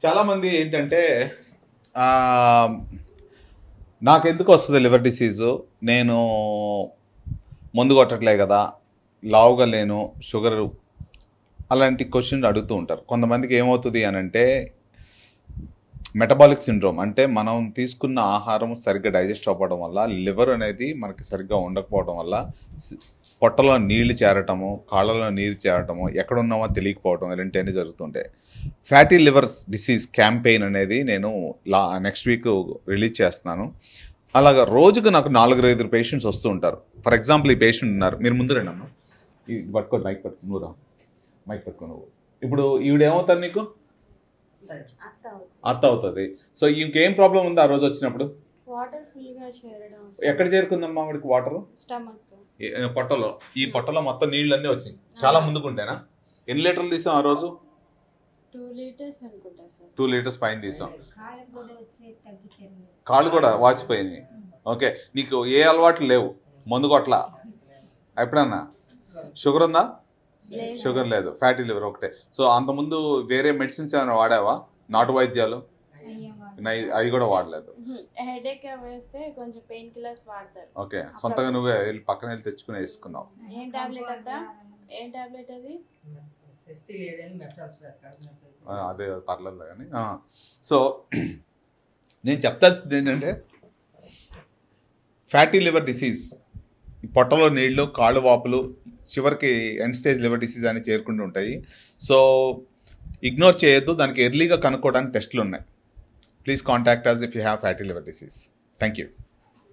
చాలామంది ఏంటంటే నాకు నాకెందుకు వస్తుంది లివర్ డిసీజు? నేను మందు కొట్టట్లే కదా లావుగా లేను షుగర్ అలాంటి క్వశ్చన్ అడుగుతూ ఉంటారు. కొంతమందికి ఏమవుతుంది అని అంటే మెటబాలిక్ సిండ్రోమ్ అంటే మనం తీసుకున్న ఆహారం సరిగ్గా డైజెస్ట్ అవ్వడం వల్ల లివర్ అనేది మనకి సరిగ్గా ఉండకపోవడం వల్ల పొట్టలో నీళ్ళు చేరటము కాళ్ళలో నీరు చేరటము ఎక్కడ ఉన్నామో తెలియకపోవడం ఇలాంటివన్నీ జరుగుతుంటాయి. ఫ్యాటీ లివర్స్ డిసీజ్ క్యాంపెయిన్ అనేది నేను లా నెక్స్ట్ వీక్ రిలీజ్ చేస్తున్నాను. అలాగా రోజుకు నాకు నాలుగు ఐదు పేషెంట్స్ వస్తూ ఉంటారు. ఫర్ ఎగ్జాంపుల్ ఈ పేషెంట్ ఉన్నారు. మీరు ముందు రండి అమ్మ పట్టుకో మైక్ పట్టుకో నువ్వు రా. మైక్ పట్టుకో ఇప్పుడు ఈవిడేమవుతారు నీకు? అత్త అత్త అవుతుంది సో ఇంకేం ప్రాబ్లం ఉంది ఆ రోజు వచ్చినప్పుడు? వాటర్ ఫుల్గా చేరడం ఎక్కడ చేరుకుందమ్మా ఆవిడకి వాటర్ స్టమక్ పొట్టలో. ఈ పొట్టలో మొత్తం నీళ్ళన్నీ వచ్చింది. చాలా ముందుకుంటేనా? ఎన్ని లీటర్లు తీసాం ఆ రోజు? టూ లీటర్స్ అనుకుంటా సార్ టూ లీటర్స్ పైన తీసాం. కాళ్ళు కూడా వాచిపోయినాయి. ఓకే. నీకు ఏ అలవాట్లు లేవు? మందు కొట్ల. ఎప్పుడన్నా? షుగర్ ఉందా? షుగర్ లేదు. ఫ్యాటీ లివర్ ఒకటే. సో అంతకుముందు వేరే మెడిసిన్స్ ఏమైనా వాడావా? నాటు వైద్యాలు అవి కూడా వాడలేదు. హెడేక్ వేస్తే కొంచెం పెయిన్ కిల్లర్స్ వాడతారు. ఓకే. సొంతంగా నువ్వే వెళ్ళి పక్కన వెళ్ళి తెచ్చుకుని వేసుకున్నావు. ఏం టాబ్లెట్ అద్దా ఏం టాబ్లెట్ అది? పర్లేదు కానీ. సో నేను చెప్తాల్సింది ఏంటంటే ఫ్యాటీ లివర్ డిసీజ్ పొట్టలో నీళ్ళు కాళ్ళు వాపులు చివరికి ఎండ్ స్టేజ్ లివర్ డిసీజ్ అని చేరుకుంటూ ఉంటాయి. సో ఇగ్నోర్ చేయొద్దు దానికి ఎర్లీగా కనుక్కోవడానికి టెస్టులు ఉన్నాయి. Please contact us if you have fatty liver disease thank you